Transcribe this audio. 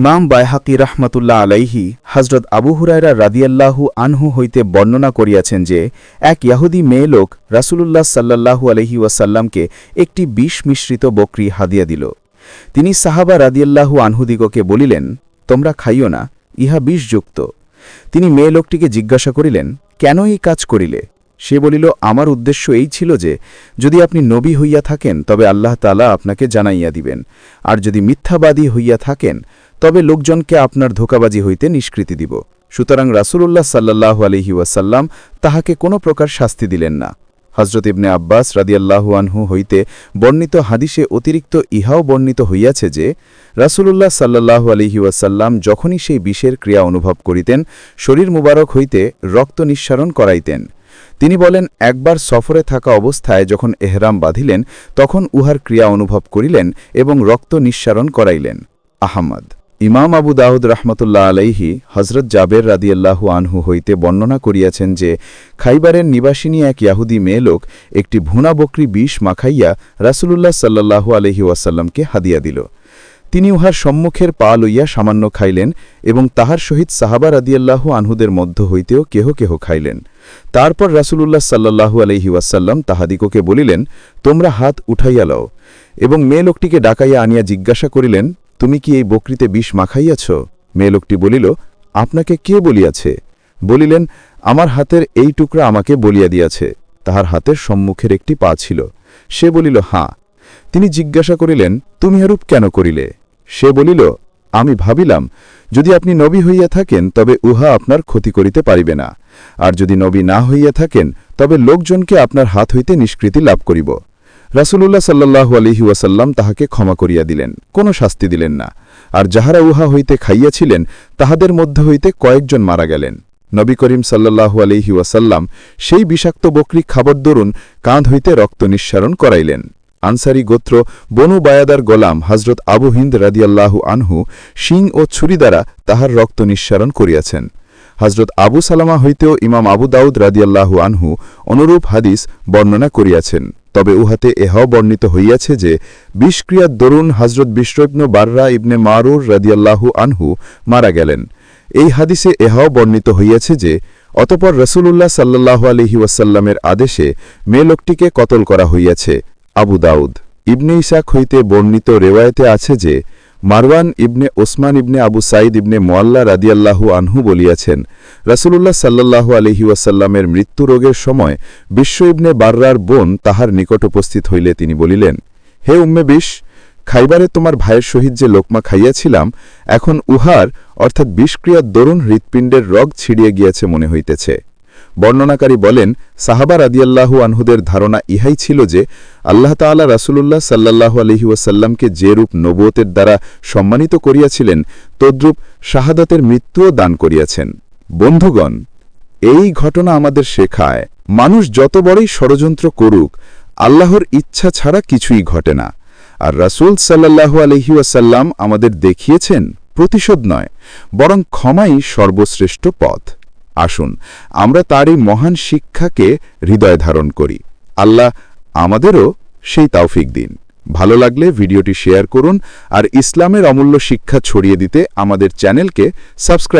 ইমাম বায়হাকি রহমতুল্লাহ আলাইহি হজরত আবু হুরায়রা রাদিয়াল্লাহু আনহু হইতে বর্ণনা করিয়াছেন যে, এক ইয়াহুদি মেয়ে লোক রাসূলুল্লাহ সাল্লাল্লাহু আলহি ওয়াসাল্লামকে একটি বিষ মিশ্রিত বকরি হাদিয়া দিল। তিনি সাহাবা রাদিয়াল্লাহু আনহুদিগকে বলিলেন, তোমরা খাইও না, ইহা বিষযুক্ত। তিনি মেয়ে লোকটিকে জিজ্ঞাসা করিলেন, কেন এই কাজ করিলে? সে বলিল, আমার উদ্দেশ্য এই ছিল যে, যদি আপনি নবী হইয়া থাকেন, তবে আল্লাহ তালা আপনাকে জানাইয়া দিবেন। আর যদি মিথ্যাবাদী হইয়া থাকেন, তবে লোকজনকে আপনার ধোকাবাজি হইতে নিষ্কৃতি দিব। সুতরাং রাসূলুল্লাহ সাল্লাল্লাহু আলহি ওয়াসাল্লাম তাহাকে কোনো প্রকার শাস্তি দিলেন না। হজরত ইবনে আব্বাস রাদিয়াল্লাহু আনহু হইতে বর্ণিত হাদিসে অতিরিক্ত ইহাও বর্ণিত হইয়াছে যে, রাসূলুল্লাহ সাল্লাল্লাহু আলহি ওয়াসাল্লাম যখনই সেই বিষের ক্রিয়া অনুভব করিতেন, শরীর মুবারক হইতে রক্ত নিঃসারণ করাইতেন। তিনি বলেন, একবার সফরে থাকা অবস্থায় যখন এহরাম বাঁধিলেন, তখন উহার ক্রিয়া অনুভব করিলেন এবং রক্ত নিঃসারণ করাইলেন। আহমদ। ইমাম আবু দাউদ রহমতুল্লাহ আলাইহি হজরত জাবের রাদিয়াল্লাহু আনহু হইতে বর্ণনা করিয়াছেন যে, খাইবারের নিবাসিনী এক ইয়াহুদি মেয়ে লোক একটি ভুনা বকরি বিষ মাখাইয়া রাসূলুল্লাহ সাল্লাল্লাহু আলহি ওয়াসাল্লামকে হাদিয়া দিল। তিনি উহার সম্মুখের পা লইয়া সামান্য খাইলেন এবং তাহার সহিত সাহাবা রাদিয়াল্লাহু আনহুদের মধ্য হইতেও কেহ কেহ খাইলেন। তারপর রাসূলুল্লাহ সাল্লাল্লাহু আলহি ওয়াসাল্লাম তাহাদিগকে বলিলেন, তোমরা হাত উঠাইয়া লও। এবং মেয়ে লোকটিকে ডাকাইয়া আনিয়া জিজ্ঞাসা করিলেন, তুমি কি এই বকরিতে বিষ মাখাইয়াছ? মেয়ে লোকটি বলিল, আপনাকে কে বলিয়াছে? বলিলেন, আমার হাতের এই টুকরা আমাকে বলিয়া দিয়াছে। তাহার হাতের সম্মুখের একটি পা ছিল। সে বলিল, হাঁ। তিনি জিজ্ঞাসা করিলেন, তুমি এরূপ কেন করিলে? সে বলিল, আমি ভাবিলাম, যদি আপনি নবী হইয়া থাকেন, তবে উহা আপনার ক্ষতি করিতে পারিবে না। আর যদি নবী না হইয়া থাকেন, তবে লোকজনকে আপনার হাত হইতে নিষ্কৃতি লাভ করিব। রাসূলুল্লাহ সাল্লাহু আলহি ওয়াসাল্লাম তাহাকে ক্ষমা করিয়া দিলেন, কোনো শাস্তি দিলেন না। আর যাহারা উহা হইতে খাইয়াছিলেন, তাহাদের মধ্য হইতে কয়েকজন মারা গেলেন। নবী করিম সাল্লাহু আলহি ওয়াসাল্লাম সেই বিষাক্ত বকরি খাবার দরুন কাঁধ হইতে রক্ত নিঃসারণ করাইলেন। আনসারি গোত্র বনু বায়াদার গোলাম হজরত আবু হিন্দ রাদিয়াল্লাহু আনহু শিং ও ছুরি দ্বারা তাহার রক্ত নিঃসারণ করিয়াছেন। হজরত আবু সালামা হইতেও ইমাম আবু দাউদ রাদিয়াল্লাহু আনহু অনুরূপ হাদিস বর্ণনা করিয়াছেন। তবে উহাতে এহাও বর্ণিত হইয়াছে যে বিষক্রিয়ার দরুন হজরত বিশ্বইবন বাররা ইবনে মারুর রাদিয়াল্লাহু আনহু মারা গেলেন। এই হাদিসে এহাও বর্ণিত হইয়াছে যে, অতপর রসুলুল্লাহ সাল্লাহ আলহি ওয়াসাল্লামের আদেশে মেয়ে লোকটিকে কতল করা হইয়াছে। আবু দাউদ। ইবনে ইসাক হইতে বর্ণিত রেওয়ায়তে আছে যে, মারওয়ান ইবনে ওসমান ইবনে আবু সাইদ ইবনে মোয়াল্লা রাদিয়াল্লাহু আনহু বলিয়াছেন, রাসূলুল্লাহ সাল্লাল্লাহু আলহি ওয়াসাল্লামের মৃত্যু রোগের সময় বিশ্ব ইবনে বার্রার বোন তাহার নিকট উপস্থিত হইলে তিনি বলিলেন, হে উম্মে বিশ, খাইবারে তোমার ভাইয়ের সহিত যে লোকমা খাইয়াছিলাম, এখন উহার, অর্থাৎ বিষক্রিয়ার দরুণ হৃৎপিণ্ডের রগ ছিড়িয়ে গিয়াছে মনে হইতেছে। বর্ণনাকারী বলেন, সাহাবা রাদিয়াল্লাহু আনহুদের ধারণা ইহাই ছিল যে, আল্লাহ তাআলা রাসূলুল্লাহ সাল্লাল্লাহু আলহি ওয়াসাল্লামকে যে রূপ নবুয়তের দ্বারা সম্মানিত করিয়াছিলেন, তদ্রূপ শাহাদাতের মৃত্যুও দান করিয়াছেন। বন্ধুগণ, এই ঘটনা আমাদের শেখায়, মানুষ যত বড়ই ষড়যন্ত্র করুক, আল্লাহর ইচ্ছা ছাড়া কিছুই ঘটে না। আর রাসূল সাল্লাল্লাহু আলহি ওয়াসাল্লাম আমাদের দেখিয়েছেন, প্রতিশোধ নয়, বরং ক্ষমাই সর্বশ্রেষ্ঠ পথ। আসুন, আমরা তার এই মহান শিক্ষাকে হৃদয় ধারণ করি। আল্লাহ আমাদেরও সেই তাওফিক দিন। ভালো লাগলে ভিডিওটি শেয়ার করুন আর ইসলামের অমূল্য শিক্ষা ছড়িয়ে দিতে আমাদের চ্যানেলকে সাবস্ক্রাইব